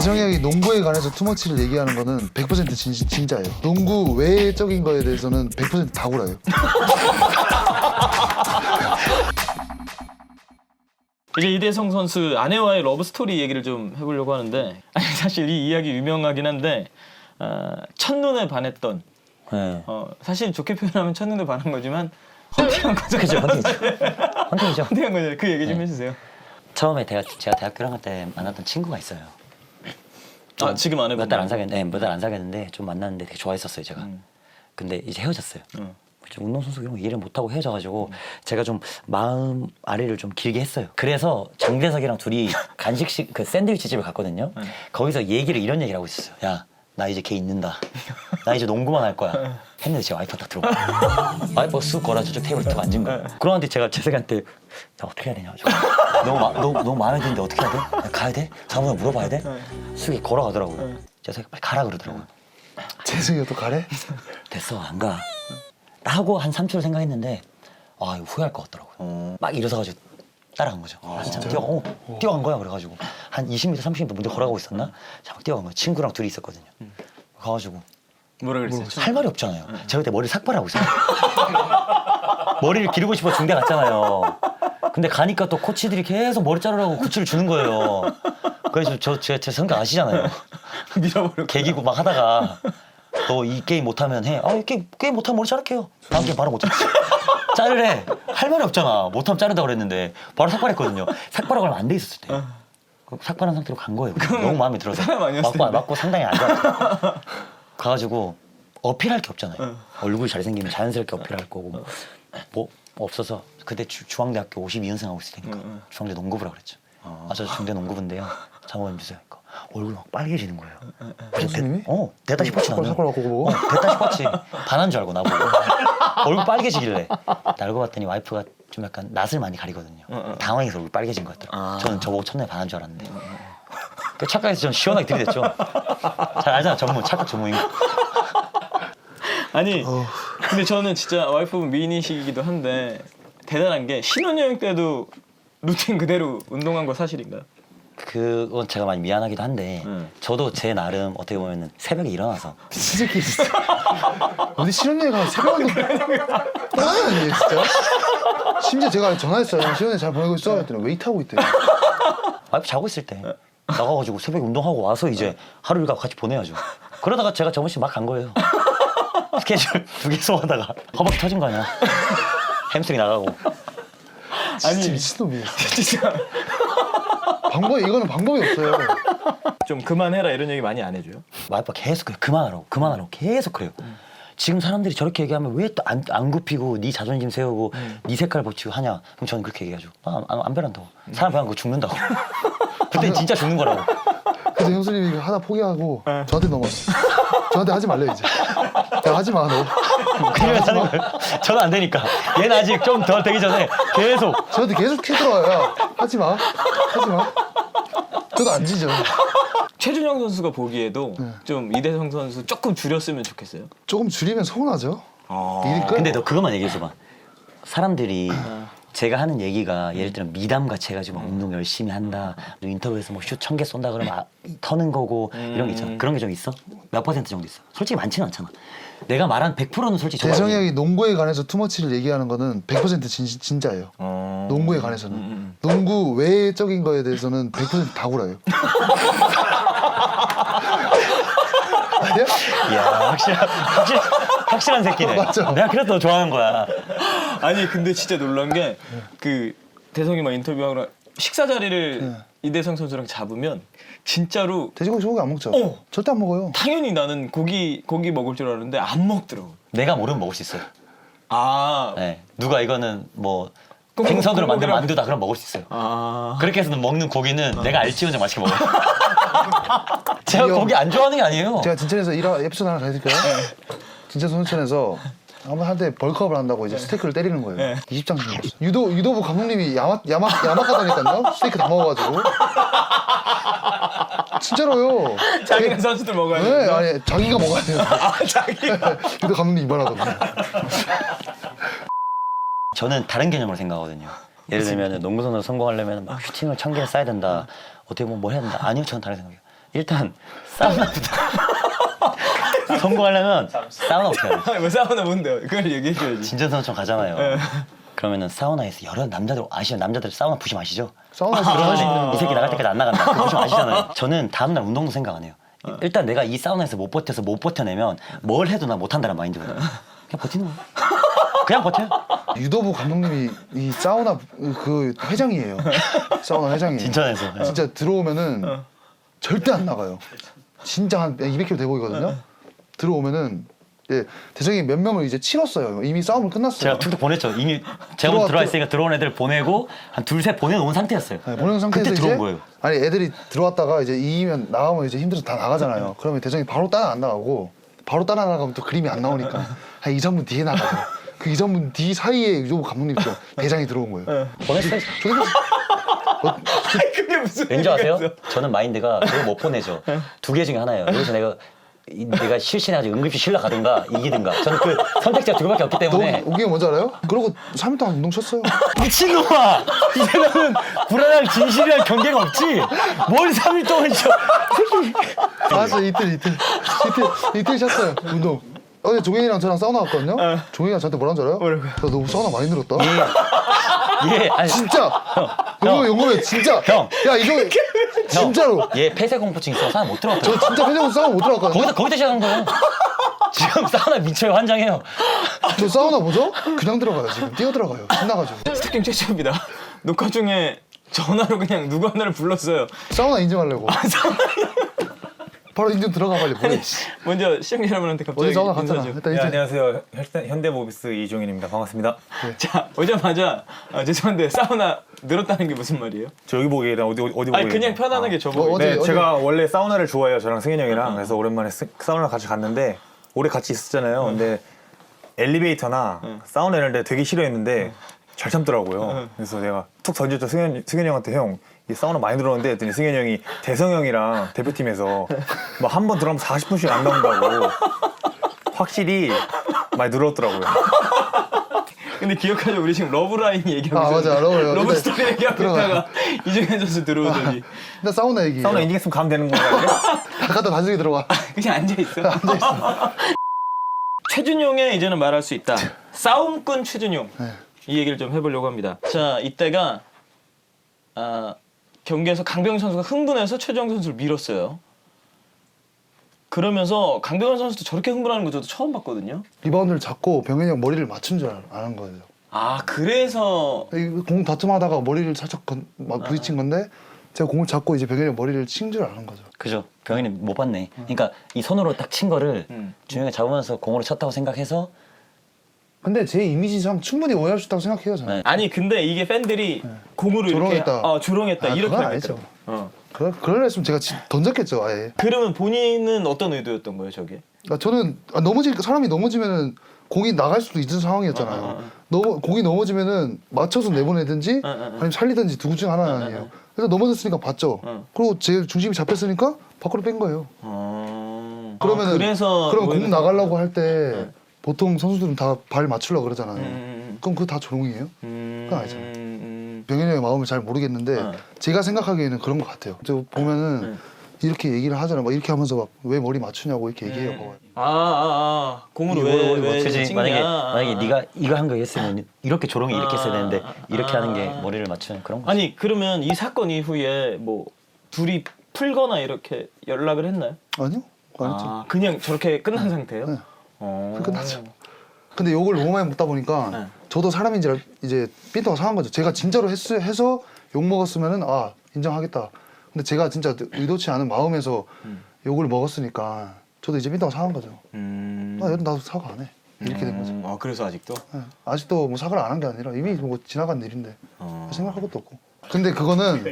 대성이 형이 농구에 관해서 투머치를 얘기하는 거는 100% 진, 진짜예요. 농구 외적인 거에 대해서는 100% 다구라요. 이제 이대성 선수 아내와의 러브 스토리 얘기를 좀 해보려고 하는데 아니, 사실 이 이야기 유명하긴 한데 어, 첫눈에 반했던 네. 어, 사실 좋게 표현하면 첫눈에 반한 거지만 헌팅한 거죠. 그죠, 헌팅이죠. 헌팅이죠. 헌팅한 거죠. 그 얘기 좀 네. 해주세요. 처음에 제가, 제가 대학교 1학년 때 만났던 친구가 있어요. 아 지금 안 해본 몇달 안 사귀었는데, 몇 달 안 사귀었는데 좀 만났는데 되게 좋아했었어요, 제가. 근데 이제 헤어졌어요. 음. 좀 운동선수 이런 거 이해를 못하고 헤어져가지고 제가 좀 마음 아래를 좀 길게 했어요. 그래서 장대석이랑 둘이 간식식 그 샌드위치 집을 갔거든요. 거기서 얘기를 이런 얘기를 하고 있었어요. 야, 나 이제 걔 있는다. 나 이제 농구만 할 거야. 했는데 제 와이프가 딱 들어오고 와이프가 쑥 걸어 저쪽 테이블에 딱 앉은 거예요. 그러는데 제가 재석이한테 나 어떻게 해야 되냐. 저 너무, 마, 너무, 너무 마음에 드는데 어떻게 해야 돼? 나 가야 돼? 다음번에 물어봐야 돼? 쑥이 걸어가더라고요. 재석이 빨리 가라 그러더라고요. 재성이가 또 가래? 됐어 안 가. 하고 한 3초를 생각했는데 아 이거 후회할 것 같더라고요. 막 일어서가지고 따라간 거죠. 한참 뛰어, 어, 뛰어간 거야 그래가지고 한 20m 30m 먼저 걸어가고 있었나? 잠깐 뛰어간 거야. 친구랑 둘이 있었거든요. 가가지고 뭐라 그랬어요? 할 말이 없잖아요. 제가 그때 머리 삭발하고 있어요. 머리를 기르고 싶어 중대 갔잖아요. 근데 가니까 또 코치들이 계속 머리 자르라고 구치를 주는 거예요. 그래서 저제 제 성격 아시잖아요. 밀어버려. 개기고 막 하다가 너 이 게임 못하면 해. 아, 이 게임, 게임 못하면 머리 자를게요. 다음 게임 바로 못했지. 자르래. 할 말이 없잖아. 못하면 자른다고 그랬는데 바로 삭발했거든요. 삭발하고 얼마 안 돼 있었을 때. 그 삭발한 상태로 간 거예요. 너무 마음에 들어서. 사람 아니었을 맞고, 텐데. 맞고 상당히 안 좋았죠. 가가지고 어필할 게 없잖아요. 얼굴 잘생기면 자연스럽게 어필할 거고 뭐 없어서 그때 주, 중앙대학교 52연승 하고 있을 테니까 중앙대 농구부라 그랬죠. 아 저 중대 농구부인데요. 잠깐만 주세요. 그러니까 얼굴 막 빨개지는 거예요. 그래서? 대, 어 됐다 싶었지 나는. 삭발 갖고 보고? 어, 됐다 싶었지. 반한 줄 알고 나보고 얼굴 빨개지길래 알고 봤더니 와이프가 좀 약간 낯을 많이 가리거든요. 당황해서 얼굴 빨개진 것 같더라고요. 저는 저보고 첫날에 반한 줄 알았는데. 그 착각해서 전 시원하게 들이댔죠. 잘 알잖아 전문 착각 전문인 거. 아니 근데 저는 진짜 와이프분 미인이시기도 한데 대단한 게 신혼여행 때도 루틴 그대로 운동한 거 사실인가요? 그건 제가 많이 미안하기도 한데 음. 저도 제 나름 어떻게 보면 새벽에 일어나서 진짜 개 진짜. 어디 신혼여행 가서 새벽 운동 떠나는 얘 진짜. 심지어 제가 전화했어요. 신혼여행 잘 보내고 있어. 했더니 웨이트 하고 있대. 와이프 자고 있을 때 나가가지고 새벽에 운동하고 와서 이제 하루 일과 같이 보내야죠. 그러다가 제가 저번 주에 막간 거예요. 스케줄 두 개 소화하다가 허벅지 터진 거 아니야. 햄스트링 나가고 진짜 미친놈이에요. 진짜 방법 이거는 방법이 없어요. 좀 그만해라 이런 얘기 많이 안 해줘요? 와이프가 계속 그래 그만하라고 그만하라고 계속 그래요. 지금 사람들이 저렇게 얘기하면 왜 또 안 안 굽히고 네 자존심 세우고 네 색깔 붙이고 하냐? 그럼 저는 그렇게 얘기하죠. 나안 안, 안 변한다고. 사람 변한 거 죽는다고. 그때 진짜 죽는 거라고. 그래서 형수님이 이거 하나 포기하고 저한테 넘었어. 저한테 하지 말래 이제. 야 하지 마 너. 그냥 하는 거예요. 저는 안 되니까. 얘는 아직 좀더 되기 전에 계속 저한테 계속 튀들어와요. 야, 하지 마. 하지 마. 저도 안 지죠. 최준영 선수가 보기에도 네. 좀 이대성 선수 조금 줄였으면 좋겠어요. 조금 줄이면 서운하죠. 일일 걸. 근데 너 그것만 얘기해줘봐. 사람들이 제가 하는 얘기가 예를 들면 미담 같이 해가지고 막 운동 열심히 한다. 너 인터뷰에서 뭐 슛 천 개 쏜다 그러면 아, 터는 거고 이런 게 있잖아. 그런 게 좀 있어? 몇 퍼센트 정도 있어? 솔직히 많지는 않잖아. 내가 말한 100%는 솔직히 대성이 정말 형이 농구에 관해서 투머치를 얘기하는 거는 100% 진, 진짜예요. 농구에 관해서는. 농구 외적인 거에 대해서는 100% 다구라요. 아니야? 이야 확실한 확실, 확실한 새끼네. 맞죠? 내가 그래서 너 좋아하는 거야. 아니 근데 진짜 놀란 게 그 대성이 막 인터뷰하고 식사 자리를 네. 이대성 선수랑 잡으면 진짜로 돼지고기 소고기 안 먹죠? 어. 절대 안 먹어요. 당연히 나는 고기 고기 먹을 줄 알았는데 안 먹더라고. 내가 모르면 먹을 수 있어요. 아, 네. 누가 이거는 뭐꼭 생선으로 만든 만두다 그럼 먹을 수 있어요. 아, 그렇게 해서 먹는 고기는 내가 알지언정 맛있게 먹어요. 제가 이 형- 고기 안 좋아하는 게 아니에요. 제가 진천에서 일화 에피소드 하나 가르칠까요? 진천 손천에서 한번 한때 벌크업을 한다고 이제 스테이크를 때리는 거예요. 네. 20장 먹었어. 유도 유도부 감독님이 야마 야마 야마가다니까요. 스테이크 다 먹어가지고. 진짜로요. 자기네 선수들 먹어야 네, 돼. 아니 자기가 먹어야 돼요. 아, 자기. 유도 감독님 이만하다고. 저는 다른 개념으로 생각하거든요. 예를 들면 농구 선수 성공하려면 막 슈팅을 천 개를 쏴야 된다. 어떻게 보면 뭘 해야 된다. 아니요, 저는 다른 생각이에요. 일단 사우나부터 성공하려면 사우나부터 해야 돼. 아, 뭐 사우나 뭔데요? 그걸 얘기해줘야지. 진전선처럼 가잖아요. 네. 그러면은 사우나에서 여러 남자들 아시죠? 남자들 사우나 부심 아시죠? 사우나에서 그러면 이 새끼 나갈 때까지 안 나간다. 그 부심 아시잖아요. 저는 다음날 운동도 생각 안 해요. 일단 내가 이 사우나에서 못 버텨서 못 버텨내면 뭘 해도 나 못한다는 마인드거든요. 그냥 버티는 거야. 그냥 버텨요. 유도부 감독님이 이 사우나 그 회장이에요. 사우나 회장이에요. 진천에서. 네. 진짜 들어오면은 절대 안 나가요. 진짜 한 200kg 돼 보이거든요. 들어오면은 예, 대장이 몇 명을 이제 치렀어요. 이미 싸움은 끝났어요. 제가 툭툭 보냈죠. 이미 제가 들어와- 들어와 있으니까 들어온 애들 보내고 한 둘셋 보내놓은 상태였어요. 네, 보는 상태에서 그때 이제 들어온 거예요. 아니 애들이 들어왔다가 이제 이기면 나가면 이제 힘들어서 다 나가잖아요. 그러면 대장이 바로 따라 안 나가고 바로 따라 나가면 또 그림이 안 나오니까 한 2, 3분 뒤에 나가죠. 그 2, 3분 뒤 사이에 유도부 감독님 또 대장이 들어온 거예요. 보냈어요. 그게 무슨 왠지 아세요? 저는 마인드가 그거 못 보내죠. 두 개 중에 하나예요. 여기서 내가 이- 내가 실신해가지고 응급실 실러 가든가 이기든가. 저는 그 선택지가 두 개밖에 없기 너무 때문에 웃긴 게 뭔지 알아요? 그러고 3일 동안 운동 쉬었어요. 미친놈아! 이제 너는 불안한 진실이랑 경계가 없지? 뭘 3일 동안 쉬어? 맞아 이틀 이틀 이틀 이틀 쉬었어요 운동. 어제 종현이랑 저랑 사우나 갔거든요. 종현이가 저한테 뭐라는 줄 알아요? 뭐라고요? 야, 너 사우나 많이 늘었다. 예, 아니, 진짜. 용감해 용감해 진짜. 형. 야 이거 진짜로. 얘 폐쇄 공포증 있어서 사람 못 들어갔다. 저 진짜 회장님 사우나 못 들어갔거든요. 거기서 거기서 시작한 거예요. 지금 사우나 미쳐요 환장해요. 저 사우나 뭐죠? 그냥 들어가요 지금 뛰어 들어가요 신나가지고 스토킹 최초입니다. 녹화 중에 전화로 그냥 누구 하나를 불렀어요. 사우나 인증하려고 바로 인증 들어가 빨리 뭐해 먼저 시청자 여러분한테 갑자기 갔잖아 인사 좀. 일단 네, 인증 안녕하세요. 현대- 현대모비스 이종인입니다. 반갑습니다. 자 오자마자 아, 죄송한데 사우나 늘었다는 게 무슨 말이에요? 저 여기 보기 어디 어디 보기? 아니 그냥 편안하게 어, 저보고 어디- 네, 어디- 제가 원래 사우나를 좋아해요. 저랑 승현이 형이랑 그래서 오랜만에 스- 사우나 같이 갔는데 오래 같이 있었잖아요. 근데 엘리베이터나 사우나 이런 데 되게 싫어했는데 잘 참더라고요. 그래서 내가 툭 던졌죠 승현 승현이 형한테 형. 이 사우나 많이 들어오는데 했더니 승현이 형이 대성 형이랑 대표팀에서 막 한 번 들어가면 40분씩 안 나온다고 확실히 많이 늘었더라고요. 근데 기억하죠 우리 지금 러브라인 얘기하고 아, 있었는데 맞아, 러브라인. 러브 스토리 얘기하고 들어가. 있다가 이정현 선수 들어오더니 일단 사우나 얘기 사우나 인증했으면 가면 되는 건가요? 다 단속에 들어가 그냥 앉아 있어. 최준용의 이제는 말할 수 있다. 싸움꾼 최준용. 네. 이 얘기를 좀 해보려고 합니다. 자 이때가 아, 경기에서 강병 선수가 흥분해서 최주영 선수를 밀었어요. 그러면서 강병현 선수도 저렇게 흥분하는 거 저도 처음 봤거든요. 리바운드를 잡고 병현이 형 머리를 맞춘 줄 알- 아는 거예요 아 그래서 이 공 다툼하다가 머리를 살짝 건, 막 부딪힌 건데 제가 공을 잡고 이제 병현이 형 머리를 친 줄 아는 거죠 그죠. 병현이 못 봤네. 그러니까 이 손으로 딱 친 거를 음. 준영이 잡으면서 공으로 쳤다고 생각해서 근데 제 이미지상 충분히 오해할 수 있다고 생각해요 저는 네. 아니 근데 이게 팬들이 공으로 이렇게 조롱했다. 어, 조롱했다 아, 이렇게 그건 하겠더라고. 아니죠. 어. 그럴, 그럴 했으면 제가 지- 던졌겠죠 아예 그러면 본인은 어떤 의도였던 거예요, 저게? 아, 저는 아, 넘어지 사람이 넘어지면은 공이 나갈 수도 있는 상황이었잖아요. 어, 어, 어. 넘어 공이 넘어지면은 맞춰서 내보내든지 어, 어, 어. 아니면 살리든지 둘 중 하나 아니에요. 그래서 넘어졌으니까 봤죠. 어. 그리고 제 중심이 잡혔으니까 밖으로 뺀 거예요. 어. 그러면은 아, 그래서 그럼 공 나가려고 할때 네. 보통 선수들은 다 발 맞추려고 그러잖아요. 음, 그럼 그거 다 조롱이에요? 음, 그건 아니죠. 음, 병현이 형의 마음을 잘 모르겠는데 어. 제가 생각하기에는 그런 것 같아요. 저 보면은 네. 이렇게 얘기를 하잖아요. 막 이렇게 하면서 막 왜 머리 맞추냐고 이렇게 얘기해요. 음. 봐봐요. 아, 아, 아. 공으로 왜, 머리 왜 그지 찍냐? 만약에 아, 만약에 아. 네가 이거 한 거 했으면 이렇게 조롱이 이렇게 했어야 되는데 아, 이렇게 아. 하는 게 머리를 맞추는 그런 거. 아니 그러면 이 사건 이후에 뭐 둘이 풀거나 이렇게 연락을 했나요? 아니요? 안 했죠. 아, 그냥 저렇게 끝난 상태예요? 네. 어. 그게 끝났죠. 근데 욕을 너무 많이 먹다 보니까 네. 저도 사람인지 알- 이제 삔또가 상한 거죠. 제가 진짜로 했, 해서 욕 먹었으면은 아 인정하겠다. 근데 제가 진짜 의도치 않은 마음에서 음. 욕을 먹었으니까 저도 이제 삔또가 상한 거죠. 음. 아, 나도 사과 안 해. 이렇게 된 거죠. 음, 아 그래서 아직도? 예. 아직도 뭐 사과를 안 한 게 아니라 이미 뭐 지나간 일인데 어. 생각할 것도 없고. 근데 그거는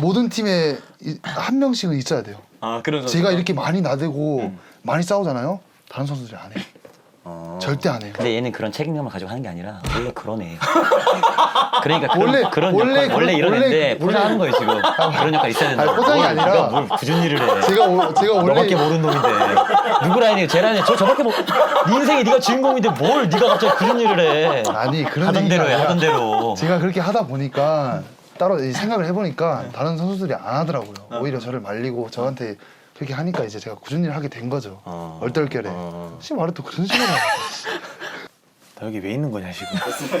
모든 팀에 이- 한 명씩은 있어야 돼요. 아 그런 선수. 제가 이렇게 많이 나대고 음. 많이 싸우잖아요. 다른 선수들이 안 해. 어. 절대 안 해요. 근데 얘는 그런 책임감을 가지고 하는 게 아니라 원래 그런 애예요. 그러니까 그런, 원래- 그런 원래 역할, 원래 그- 이런 원래- 애인데 원래- 포장하는 거예요 지금. 그런 역할 있어야 된다. 아니, 포장이 아니라- 뭘 굳은 일을 해. 제가 오, 제가 원래 너밖에 모르는 놈인데 누구 라인이 제 라인에 저 저밖에 모. 네 인생에 네가 주인공인데 뭘 네가 갑자기 그런 일을 해. 아니 그런 하던 얘기가 대로 해 아니라 하던 대로. 제가 그렇게 하다 보니까 따로 이 생각을 해보니까 다른 선수들이 안 하더라고요. 오히려 저를 말리고 저한테 그렇게 하니까 이제 제가 꾸준히 하게 된 거죠. 어. 얼떨결에. 어. 씨 말을 또 그런 식으로 하는 나 여기 왜 있는 거냐 지금.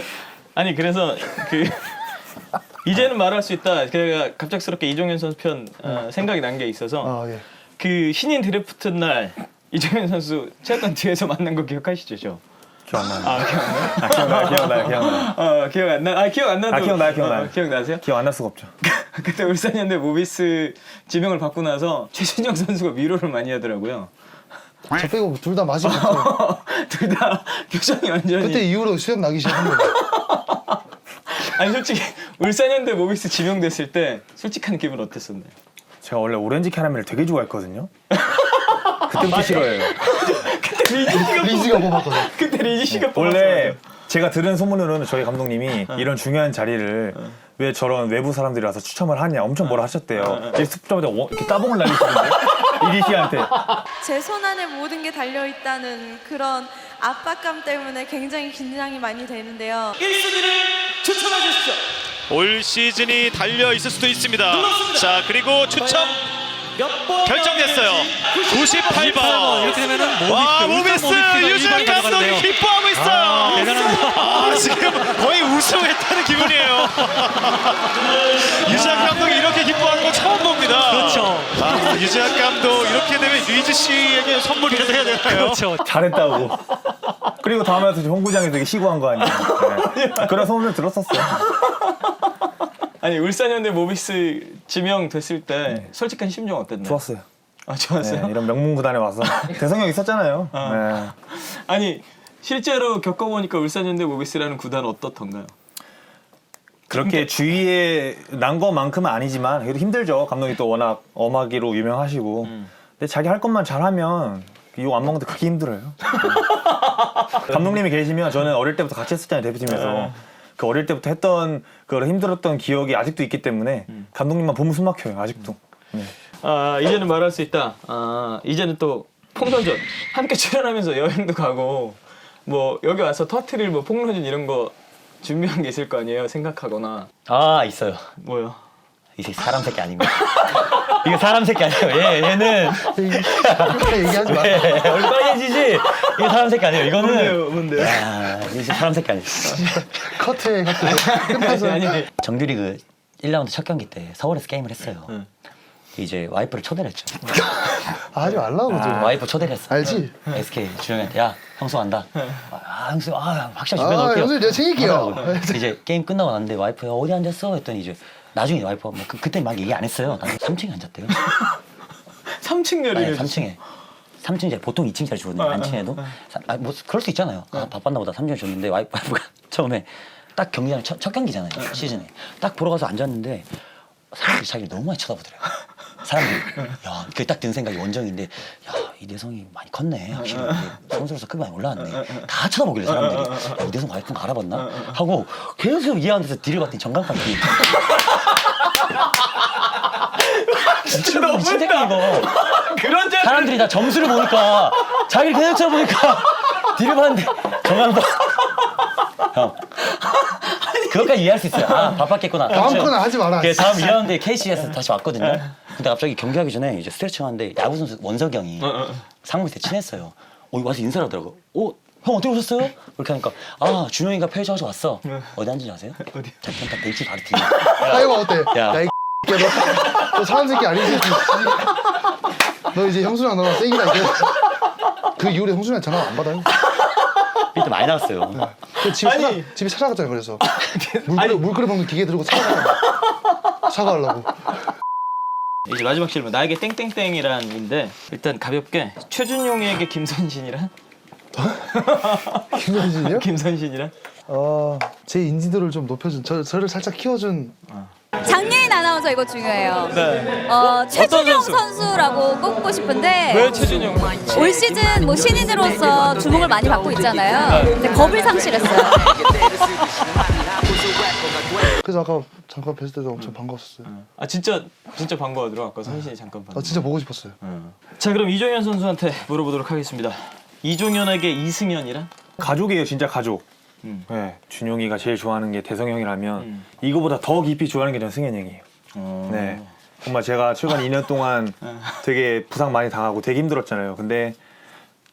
아니 그래서 그 이제는 말할 수 있다. 제가 갑작스럽게 이종현 선수 편 어, 생각이 난 게 있어서 아 예. 그 신인 드래프트 날 이종현 선수 체육관 뒤에서 만난 거 기억하시죠? 저? 기억 안 나요. 아 기억나요? 아, 기억나요, 기억나요, 기억나요. 어 기억 안 나. 아 기억 안 나도. 아, 기억나요, 기억나요. 어, 기억나세요? 기억 안 날 수가 없죠. 그때 울산현대 모비스 지명을 받고 나서 최준영 선수가 위로를 많이 하더라고요. 저 빼고 둘 다 마지막. 둘 다 표정이 완전히. 그때 이후로 수염 나기 시작한 거예요. 아니 솔직히 울산현대 모비스 지명됐을 때 솔직한 기분 어땠었나요? 제가 원래 오렌지 캐러멜을 되게 좋아했거든요. 그때부터 싫어해요. 그때 리지 씨가 리즈가 뽑았거든. 그때 리지 씨가 원래 제가 들은 소문으로는 저희 감독님이 이런 중요한 자리를 왜 저런 외부 사람들이 와서 추첨을 하냐 엄청 뭐라 하셨대요. 이제 스포츠마다 이렇게 따봉을 날리시는데 이리 씨한테 제 손 안에 모든 게 달려 있다는 그런 압박감 때문에 굉장히 긴장이 많이 되는데요. 1순위를 추천해 주십시오. 올 시즌이 달려 있을 수도 있습니다. 자 그리고 추첨 결정됐어요. 98번. 이렇게 되면은 와 모비스, 모비스 울산 모비스가 유준 감독이. 기뻐하고 있어요. 아, 대단합니다. 아, 지금 거의 우승했다는 기분이에요. 유지학 감독이 이렇게 기뻐하는 거 처음 봅니다. 그렇죠. 아, 유지학 감독 이렇게 되면 리즈 씨에게 선물이라도 해야 되나요? 그렇죠. 잘했다고. 그리고 다음에 와서 홍구장에서 되게 시구한 거 아니에요. 네. 그런 소문을 들었었어요. 아니 울산현대 모비스 지명됐을 때 솔직한 심정 어땠나요? 좋았어요. 아 네, 좋았어요. 이런 명문 구단에 와서 대성형 있었잖아요. 네. 아니 실제로 겪어보니까 울산현대 모비스라는 구단 어떻던가요? 그렇게 주위에 난 것만큼은 아니지만 그래도 힘들죠. 감독이 또 워낙 엄하기로 유명하시고. 근데 자기 할 것만 잘하면 욕 안 먹는데 그게 힘들어요. 감독님이 계시면 저는 어릴 때부터 같이 했었잖아요 대표팀에서. 그 어릴 때부터 했던 그 힘들었던 기억이 아직도 있기 때문에 감독님만 보면 숨 막혀요 아직도. 네. 아 이제는 말할 수 있다. 아 이제는 또 폭로전 함께 출연하면서 여행도 가고 뭐 여기 와서 터트릴 뭐 폭로전 이런 거 준비한 게 있을 거 아니에요? 생각하거나 아 있어요. 뭐요? 이 새끼 사람 새끼 아닙니다. 이거 사람 새끼 아니에요. 얘 얘는 그렇게 얘기하지 마. 예, 얼굴 빨개지지. 이거 사람 새끼 아니에요. 이거는 뭔데요? 야, 진짜 사람 새끼 아니에요. 커트해 커트. 끝나서 아니 정규리그 1라운드 첫 경기 때 서울에서 게임을 했어요. 응. 이제 와이프를 초대를 했죠. 아, 하지 말라고 좀. 와이프 초대를 했어. 알지? SK 준영한테 야 형수 간다. 아 형수 아 확실히 아, 집에 넣을게요. 형수 내가 챙길게요. 하더라고요. 이제 게임 끝나고 났는데 와이프 야, 어디 앉았어? 했더니 이제 나중에 와이프가 뭐 그, 그때 막 얘기 안 했어요. 나중에 3층에 앉았대요. 3층 아니 열이를 3층에 3층 이제 보통 2층짜리 주거든요. 안 친해도 사- 아, 뭐 그럴 수 있잖아요. 아, 바빴나 보다 3층에 줬는데 와이프, 와이프가 처음에 딱 경기장 첫, 첫 경기잖아요. 시즌에 딱 보러 가서 앉았는데 사람들이 자기를 너무 많이 쳐다보더래요. 사람들이 야, 그게 딱 든 생각이 원정인데 야, 이대성이 많이 컸네. 확실히 선수로서 급이 많이 올라왔네. 다 쳐다보길래 사람들이 야, 이대성 와이프는 거 알아봤나? 하고 계속 데서 뒤를 봤더니 정강판 뒤. 진짜 미친새끼 이거. 그런 줄 사람들이 다 점수를 보니까 자기를 계속 쳐다보니까 뒤를 봤는데 정강판 형 그것까지 이해할 수 있어요 아 바빴겠구나 다음 거는 하지 마라. 그 다음 2라운드에 KC에서 다시 왔거든요 근데 갑자기 경기하기 전에 이제 스트레칭 하는데 야구 선수 원석이 형이 상무한테 친했어요 어 와서 인사를 하더라고 어? 형 어떻게 오셨어요? 이렇게 하니까 아 준영이가 페이지하고 왔어 어디 앉은지 아세요? 어디? 자기 딱 벤치 바로 뒤에 아이고 어때? 야. 야 이 너, 너 사람 새끼 아니지? 너 이제 형수랑 너랑 쌩이다 이제. 그 이후로 형수랑 전화 안 받아요. 이때 많이 나왔어요 그 집에 아니. 찾아, 집에 찾아갔잖아 그래서 물 끓여 물 끓여 먹는 기계 들고 찾아가 사과하려고. 이제 마지막 질문 나에게 땡땡땡이란인데 일단 가볍게 최준용에게 김선신이란? 김현진이요? 김선신이란? 어, 제 인지도를 좀 높여준 저 저를 살짝 키워준 장예인 아나운서 이거 중요해요. 네. 어, 최준용 선수? 선수라고 꼽고 싶은데 왜 최준용? 올 시즌 뭐 신인으로서 주목을 많이 받고 있잖아요. 근데 겁을 상실했어요. 그래서 아까 잠깐 뵀을 때도 엄청 반가웠었어요. 아 진짜 진짜 반가워들어 아까 선신이 잠깐 아 봤는데. 진짜 보고 싶었어요. 자 그럼 이종현 선수한테 물어보도록 하겠습니다. 이종현에게 이승현이란? 가족이에요 진짜 가족. 음. 네, 준용이가 제일 좋아하는 게 대성형이라면 음. 이거보다 더 깊이 좋아하는 게 저는 승현이 형이에요. 어. 네. 정말 제가 최근 2년 동안 되게 부상 많이 당하고 되게 힘들었잖아요. 근데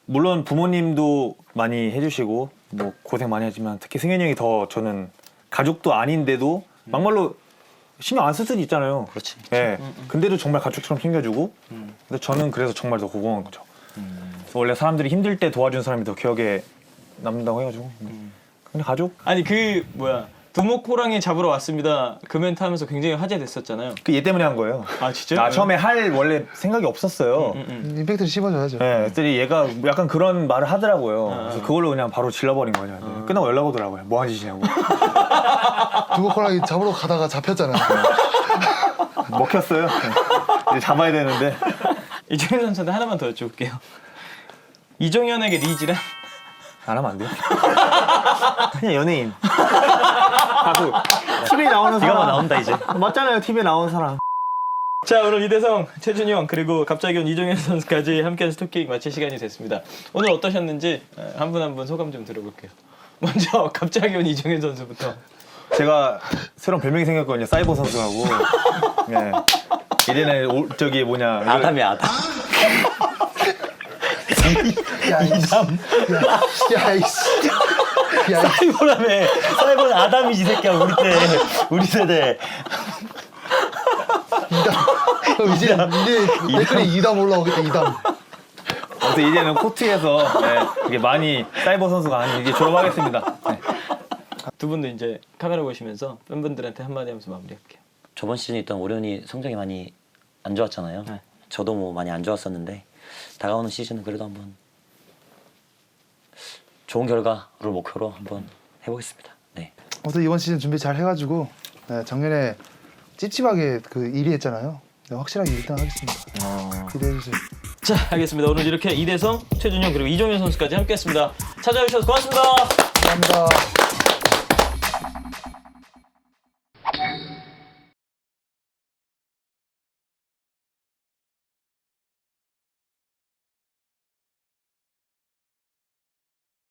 물론 부모님도 많이 해주시고 뭐 고생 많이 하지만 특히 승현이 형이 더 저는 가족도 아닌데도 막말로 신경 안 쓸 수도 있잖아요. 그렇지. 예. 근데도 정말 가족처럼 챙겨주고. 근데 저는 그래서 정말 더 고마운 거죠. 그래서 원래 사람들이 힘들 때 도와준 사람이 더 기억에 남는다고 해가지고. 가족? 아니 그 뭐야 두목 호랑이 잡으러 왔습니다. 그 멘트 하면서 굉장히 화제됐었잖아요. 그 얘 때문에 한 거예요. 아 진짜요? 나 처음에 할 원래 생각이 없었어요. 임팩트를 씹어줘야죠. 네, 그랬더니 얘가 약간 그런 말을 하더라고요. 그래서 그걸로 그냥 바로 질러버린 거죠. 끝나고 연락 오더라고요. 뭐 하는 짓이냐고. 두고코랑이 잡으러 가다가 잡혔잖아요. 먹혔어요. 네. 이제 잡아야 되는데. 이정현 선수한테 하나만 더 여쭤볼게요. 이정현에게 리즈란? 안 하면 안 돼요? 그냥 연예인. 가수. TV에 나오는 네가 사람. 뭐 나온다 이제. 맞잖아요. TV에 나오는 사람. 자 오늘 이대성, 최준영 그리고 갑자기 온 이정현 선수까지 함께한 스토킹 마칠 시간이 됐습니다. 오늘 어떠셨는지 한 분 한 분 소감 좀 들어볼게요. 먼저 갑자기 온 이정현 선수부터. 제가 새로운 별명이 생겼거든요. 사이버 선수하고. 네. 이제는 올- 저기 뭐냐. 아담이 아담. 야, 이담. 야, 이씨. 야, 이 사이버라며. 사이버는 아담이지 이 새끼야 우리 때 우리 세대. 이담. 이제, 이제 댓글에 이담 올라오겠다, 이담. 아무튼 이제는 코트에서 네, 이게 많이 사이버 선수가 아닌 이제 졸업하겠습니다. 네. 두 분도 이제 카메라 보시면서 팬분들한테 한마디 하면서 마무리할게요. 저번 시즌 있던 오련이 성적이 많이 안 좋았잖아요. 네. 저도 뭐 많이 안 좋았었는데 다가오는 시즌은 그래도 한번 좋은 결과를 목표로 한번 해보겠습니다. 네. 아무튼 이번 시즌 준비 잘 해가지고 네, 작년에 찝찝하게 그 1위 했잖아요. 네, 확실하게 1등 하겠습니다. 기대해 주세요. 자 알겠습니다. 오늘 이렇게 이대성, 최준영 그리고 이정현 선수까지 함께했습니다. 찾아주셔서 고맙습니다. 감사합니다.